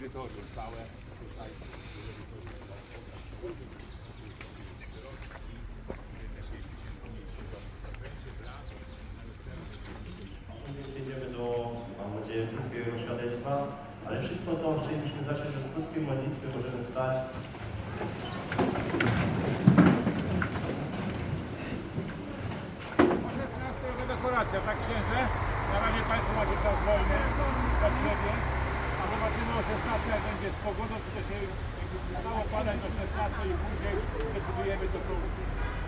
korytorze całe tutaj. Do, mam nadzieję, krótkiego świadectwa, ale wszystko to możemy wstać. Może jest nas dekoracja, tak księże? Na razie Państwo macie czas. 16 jak będzie z pogodą, to też jakby przestało padać do 16 i później decydujemy co to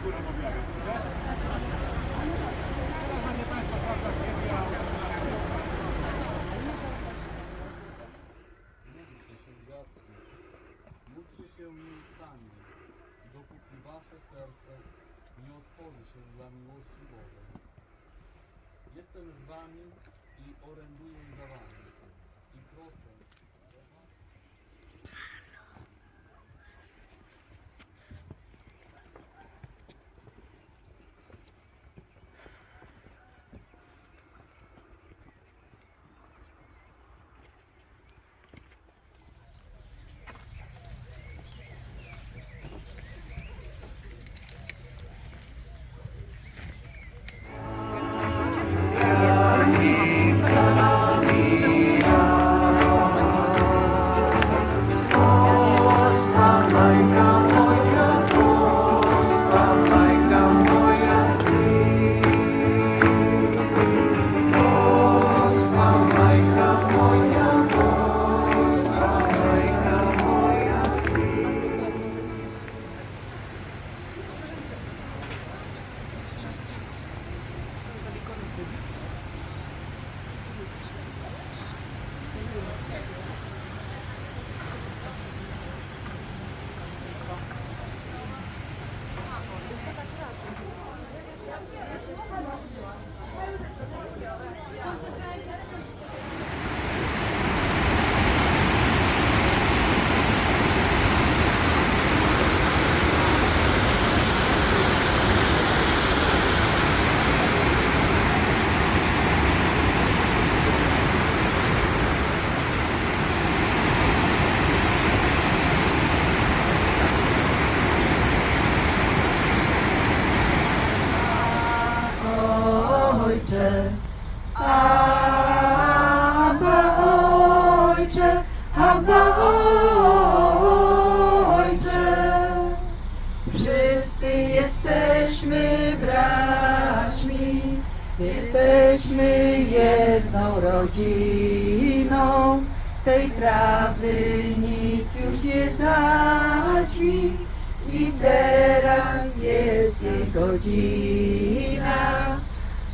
góra objawia. kotwiną tej prawdy nic już nie zaćmi i teraz jest jej godzina.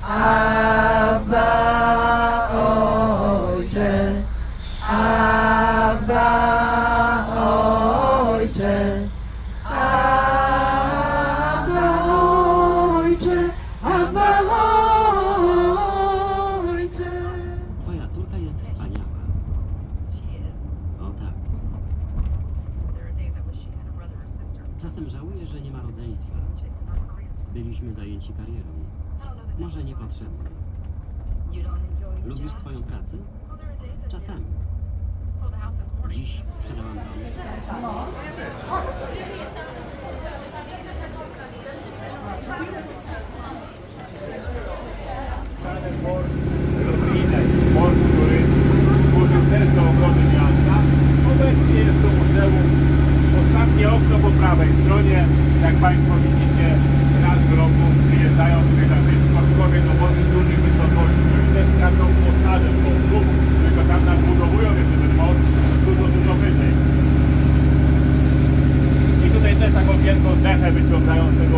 Abba, Ojcze, Abba. byliśmy zajęci karierą. Może niepotrzebnie. Lubisz swoją pracę? Czasami. Dziś sprzedałam dom. Thank wyciągają z tego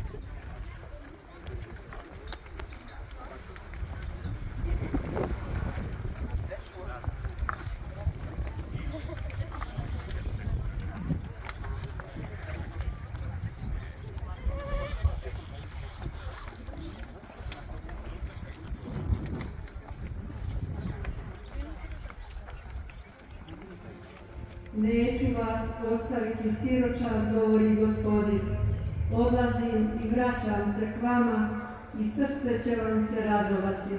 Neću vas ostaviti siročan, govori gospodin. Odlazim i vraćam se k vama i srce će vam se radovati.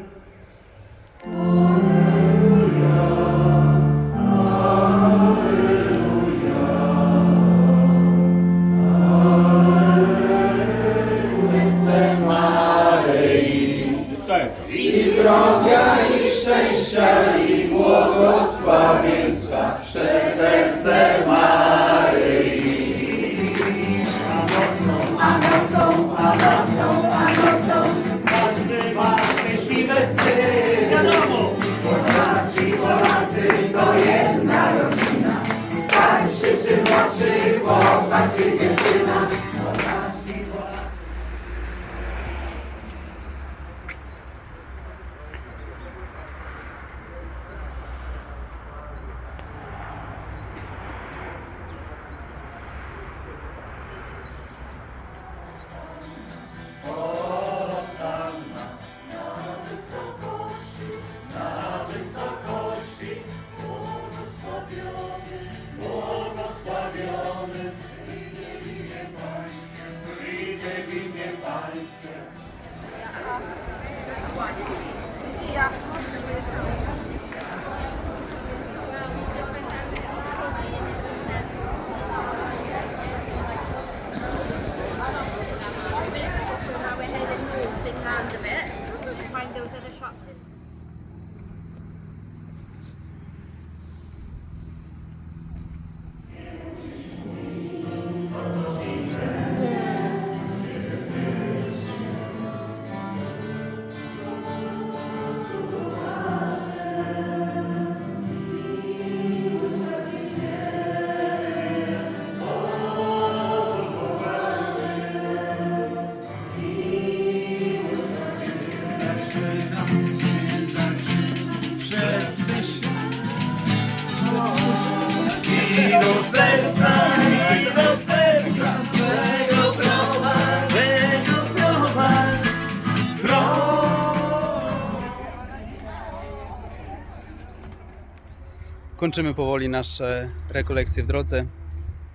Kończymy powoli nasze rekolekcje w drodze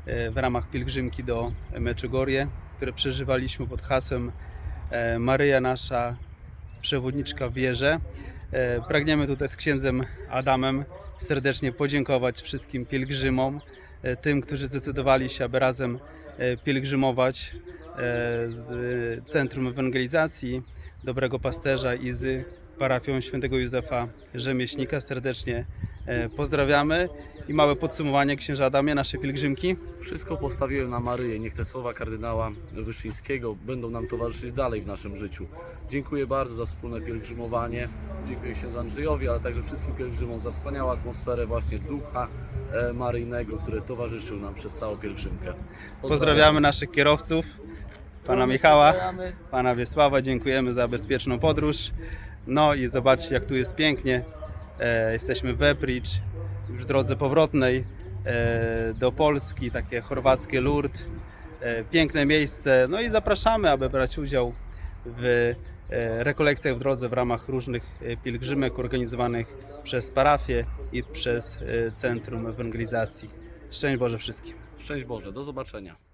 e, w ramach pielgrzymki do Meczugorje, które przeżywaliśmy pod hasłem e, Maryja nasza przewodniczka w wierze. E, Pragniemy tutaj z księdzem Adamem serdecznie podziękować wszystkim pielgrzymom, tym, którzy zdecydowali się, aby razem pielgrzymować z Centrum Ewangelizacji Dobrego Pasterza i z parafią świętego Józefa Rzemieślnika. Serdecznie e, pozdrawiamy i małe podsumowanie księża Adamie naszej pielgrzymki. Wszystko postawiłem na Maryję. Niech te słowa kardynała Wyszyńskiego będą nam towarzyszyć dalej w naszym życiu. Dziękuję bardzo za wspólne pielgrzymowanie. Dziękuję księdzu Andrzejowi, ale także wszystkim pielgrzymom za wspaniałą atmosferę właśnie ducha e, maryjnego, który towarzyszył nam przez całą pielgrzymkę. Pozdrawiamy naszych kierowców, pana Michała, pana Wiesława. Dziękujemy za bezpieczną podróż. No i zobaczcie, jak tu jest pięknie. E, jesteśmy w Wepricz, już w drodze powrotnej e, do Polski, takie chorwackie Lourdes. E, piękne miejsce. No i zapraszamy, aby brać udział w e, rekolekcjach w drodze w ramach różnych e, pielgrzymek organizowanych przez parafię i przez e, Centrum Ewangelizacji. Szczęść Boże wszystkim. Szczęść Boże, do zobaczenia.